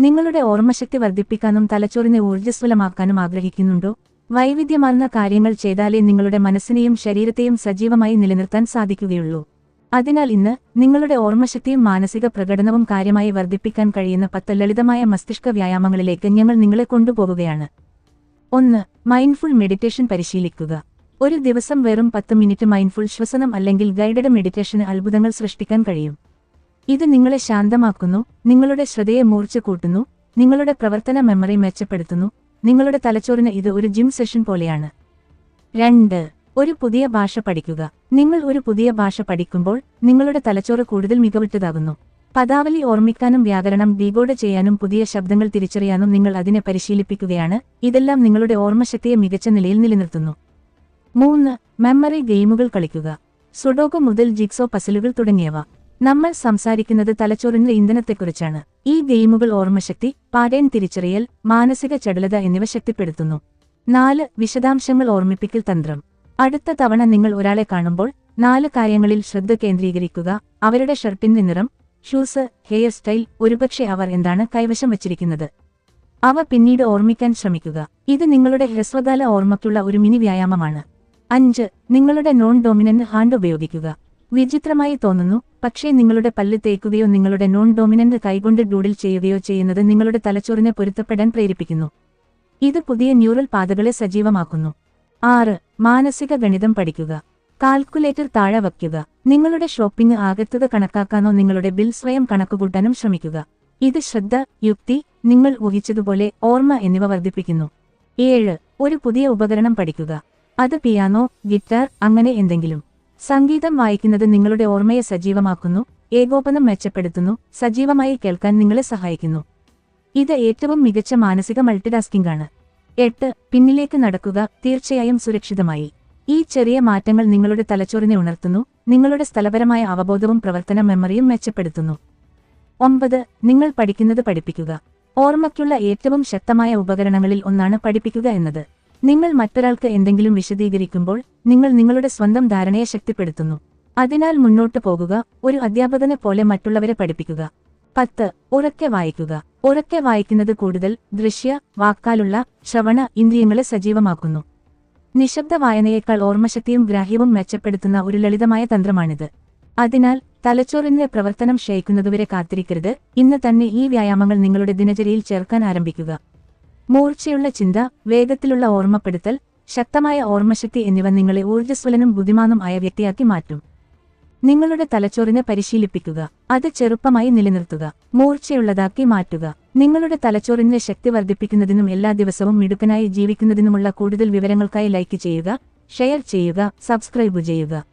നിങ്ങളുടെ ഓർമ്മശക്തി വർദ്ധിപ്പിക്കാനും തലച്ചോറിനെ ഊർജസ്വലമാക്കാനും ആഗ്രഹിക്കുന്നുണ്ടോ? വൈവിധ്യമാർന്ന കാര്യങ്ങൾ ചെയ്താലേ നിങ്ങളുടെ മനസ്സിനെയും ശരീരത്തെയും സജീവമായി നിലനിർത്താൻ സാധിക്കുകയുള്ളൂ. അതിനാൽ ഇന്ന് നിങ്ങളുടെ ഓർമ്മശക്തിയും മാനസിക പ്രകടനവും കാര്യമായി വർദ്ധിപ്പിക്കാൻ കഴിയുന്ന പത്ത് ലളിതമായ മസ്തിഷ്ക വ്യായാമങ്ങളിലേക്ക് ഞങ്ങൾ നിങ്ങളെ കൊണ്ടുപോകുകയാണ് ഒന്ന് മൈൻഡ്ഫുൾ മെഡിറ്റേഷൻ പരിശീലിക്കുക. ഒരു ദിവസം വെറും പത്ത് മിനിറ്റ് മൈൻഡ്ഫുൾ ശ്വസനം അല്ലെങ്കിൽ ഗൈഡഡ് മെഡിറ്റേഷന് അത്ഭുതങ്ങൾ സൃഷ്ടിക്കാൻ കഴിയും. ഇത് നിങ്ങളെ ശാന്തമാക്കുന്നു നിങ്ങളുടെ ശ്രദ്ധയെ മൂർച്ച കൂട്ടുന്നു നിങ്ങളുടെ പ്രവർത്തന മെമ്മറി മെച്ചപ്പെടുത്തുന്നു നിങ്ങളുടെ തലച്ചോറിന് ഇത് ഒരു ജിം സെഷൻ പോലെയാണ്. രണ്ട് ഒരു പുതിയ ഭാഷ പഠിക്കുക. നിങ്ങൾ ഒരു പുതിയ ഭാഷ പഠിക്കുമ്പോൾ നിങ്ങളുടെ തലച്ചോറ് കൂടുതൽ മികവിട്ടതാകുന്നു. പദാവലി ഓർമ്മിക്കാനും വ്യാകരണം ഡീകോഡ് ചെയ്യാനും പുതിയ ശബ്ദങ്ങൾ തിരിച്ചറിയാനും നിങ്ങൾ അതിനെ പരിശീലിപ്പിക്കുകയാണ്. ഇതെല്ലാം നിങ്ങളുടെ ഓർമ്മശക്തിയെ മികച്ച നിലയിൽ നിലനിർത്തുന്നു. മൂന്ന് മെമ്മറി ഗെയിമുകൾ കളിക്കുക. സുഡോകു മുതൽ ജിക്സോ പസിലുകൾ തുടങ്ങിയവ. നമ്മൾ സംസാരിക്കുന്നത് തലച്ചോറിന്റെ ഇന്ധനത്തെക്കുറിച്ചാണ്. ഈ ഗെയിമുകൾ ഓർമ്മശക്തി പാറ്റേൺ തിരിച്ചറിയൽ മാനസിക ചടുലത എന്നിവ ശക്തിപ്പെടുത്തുന്നു. നാല് വിശദാംശങ്ങൾ ഓർമ്മിപ്പിക്കൽ തന്ത്രം. അടുത്ത തവണ നിങ്ങൾ ഒരാളെ കാണുമ്പോൾ നാല് കാര്യങ്ങളിൽ ശ്രദ്ധ കേന്ദ്രീകരിക്കുക. അവരുടെ ഷർട്ടിന്റെ നിറം ഷൂസ് ഹെയർ സ്റ്റൈൽ ഒരുപക്ഷെ അവർ എന്താണ് കൈവശം വച്ചിരിക്കുന്നത്. അവ പിന്നീട് ഓർമ്മിക്കാൻ ശ്രമിക്കുക. ഇത് നിങ്ങളുടെ ഹ്രസ്വകാല ഓർമ്മയ്ക്കുള്ള ഒരു മിനി വ്യായാമമാണ്. അഞ്ച് നിങ്ങളുടെ നോൺ ഡോമിനന്റ് ഹാൻഡ് ഉപയോഗിക്കുക. വിചിത്രമായി തോന്നുന്നു. പക്ഷേ നിങ്ങളുടെ പല്ല് തേക്കുകയോ നിങ്ങളുടെ നോൺ ഡോമിനന്റ് കൈകൊണ്ട് ഡൂഡിൽ ചെയ്യുകയോ ചെയ്യുന്നത് നിങ്ങളുടെ തലച്ചോറിനെ പൊരുത്തപ്പെടാൻ പ്രേരിപ്പിക്കുന്നു. ഇത് പുതിയ ന്യൂറൽ പാതകളെ സജീവമാക്കുന്നു. ആറ് മാനസിക ഗണിതം പഠിക്കുക. കാൽക്കുലേറ്റർ താഴെ വയ്ക്കുക. നിങ്ങളുടെ ഷോപ്പിംഗ് ആകത്തുക കണക്കാക്കാനോ നിങ്ങളുടെ ബിൽ സ്വയം കണക്കുകൂട്ടാനും ശ്രമിക്കുക. ഇത് ശ്രദ്ധ യുക്തി നിങ്ങൾ ഊഹിച്ചതുപോലെ ഓർമ്മ എന്നിവ വർദ്ധിപ്പിക്കുന്നു. ഏഴ് ഒരു പുതിയ ഉപകരണം പഠിക്കുക. അത് പിയാനോ ഗിറ്റാർ അങ്ങനെ എന്തെങ്കിലും. സംഗീതം വായിക്കുന്നത് നിങ്ങളുടെ ഓർമ്മയെ സജീവമാക്കുന്നു ഏകോപനം മെച്ചപ്പെടുത്തുന്നു സജീവമായി കേൾക്കാൻ നിങ്ങളെ സഹായിക്കുന്നു. ഇത് ഏറ്റവും മികച്ച മാനസിക മൾട്ടിടാസ്കിംഗ് ആണ് എട്ട് പിന്നിലേക്ക് നടക്കുക തീർച്ചയായും സുരക്ഷിതമായി. ഈ ചെറിയ മാറ്റങ്ങൾ നിങ്ങളുടെ തലച്ചോറിനെ ഉണർത്തുന്നു നിങ്ങളുടെ സ്ഥലപരമായ അവബോധവും പ്രവർത്തന മെമ്മറിയും മെച്ചപ്പെടുത്തുന്നു. ഒമ്പത് നിങ്ങൾ പഠിക്കുന്നത് പഠിപ്പിക്കുക. ഓർമ്മയ്ക്കുള്ള ഏറ്റവും ശക്തമായ ഉപകരണങ്ങളിൽ ഒന്നാണ് പഠിപ്പിക്കുക എന്നത്. നിങ്ങൾ മറ്റൊരാൾക്ക് എന്തെങ്കിലും വിശദീകരിക്കുമ്പോൾ നിങ്ങൾ നിങ്ങളുടെ സ്വന്തം ധാരണയെ ശക്തിപ്പെടുത്തുന്നു. അതിനാൽ മുന്നോട്ടു പോകുക ഒരു അധ്യാപകനെ പോലെ മറ്റുള്ളവരെ പഠിപ്പിക്കുക. പത്ത് ഉറക്കെ വായിക്കുക. ഉറക്കെ വായിക്കുന്നത് കൂടുതൽ ദൃശ്യ വാക്കാലുള്ള ശ്രവണ ഇന്ദ്രിയങ്ങളെ സജീവമാക്കുന്നു. നിശബ്ദ വായനയേക്കാൾ ഓർമ്മശക്തിയും ഗ്രാഹ്യവും മെച്ചപ്പെടുത്തുന്ന ഒരു ലളിതമായ തന്ത്രമാണിത്. അതിനാൽ തലച്ചോറിന്റെ പ്രവർത്തനം ക്ഷയിക്കുന്നതുവരെ കാത്തിരിക്കരുത്. ഇന്ന് തന്നെ ഈ വ്യായാമങ്ങൾ നിങ്ങളുടെ ദിനചര്യയിൽ ചേർക്കാൻ ആരംഭിക്കുക. മൂർച്ചയുള്ള ചിന്ത വേഗത്തിലുള്ള ഓർമ്മപ്പെടുത്തൽ ശക്തമായ ഓർമ്മശക്തി എന്നിവ നിങ്ങളെ ഊർജസ്വലനും ബുദ്ധിമാനും ആയ വ്യക്തിയാക്കി മാറ്റും. നിങ്ങളുടെ തലച്ചോറിനെ പരിശീലിപ്പിക്കുക. അത് ചെറുപ്പമായി നിലനിർത്തുക. മൂർച്ചയുള്ളതാക്കി മാറ്റുക. നിങ്ങളുടെ തലച്ചോറിന്റെ ശക്തി വർദ്ധിപ്പിക്കുന്നതിനും എല്ലാ ദിവസവും മിടുക്കനായി ജീവിക്കുന്നതിനുമുള്ള കൂടുതൽ വിവരങ്ങൾക്കായി ലൈക്ക് ചെയ്യുക ഷെയർ ചെയ്യുക സബ്സ്ക്രൈബ് ചെയ്യുക.